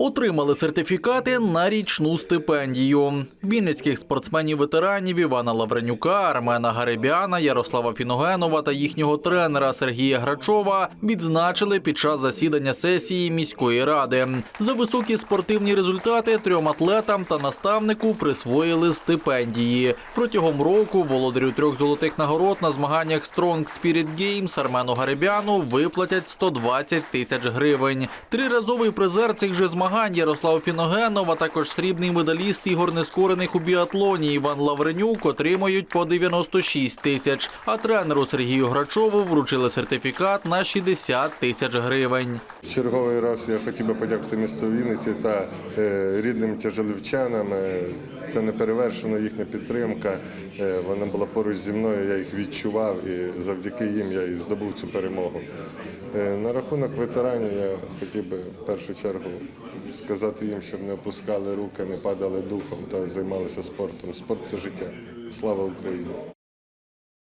Отримали сертифікати на річну стипендію. Вінницьких спортсменів-ветеранів Івана Лавренюка, Армена Гаребяна, Ярослава Фіногенова та їхнього тренера Сергія Грачова відзначили під час засідання сесії міської ради. За високі спортивні результати трьом атлетам та наставнику присвоїли стипендії. Протягом року володарю трьох золотих нагород на змаганнях Strong Spirit Games Армену Гаребяну виплатять 120 тисяч гривень. Триразовий призер цих же змагань Ярослав Фіногенов, а також срібний медаліст ігор нескорених у біатлоні Іван Лавренюк отримають по 96 тисяч. А тренеру Сергію Грачову вручили сертифікат на 60 тисяч гривень. Черговий раз я хотів би подякувати місту Вінниці та е, рідним тяжеливчанам. Е, Це не перевершена їхня підтримка. Е, Вона була поруч зі мною, я їх відчував і завдяки їм я і здобув цю перемогу. На рахунок ветеранів я хотів би в першу чергу сказати їм, щоб не опускали руки, не падали духом та займалися спортом. Спорт це життя. Слава Україні!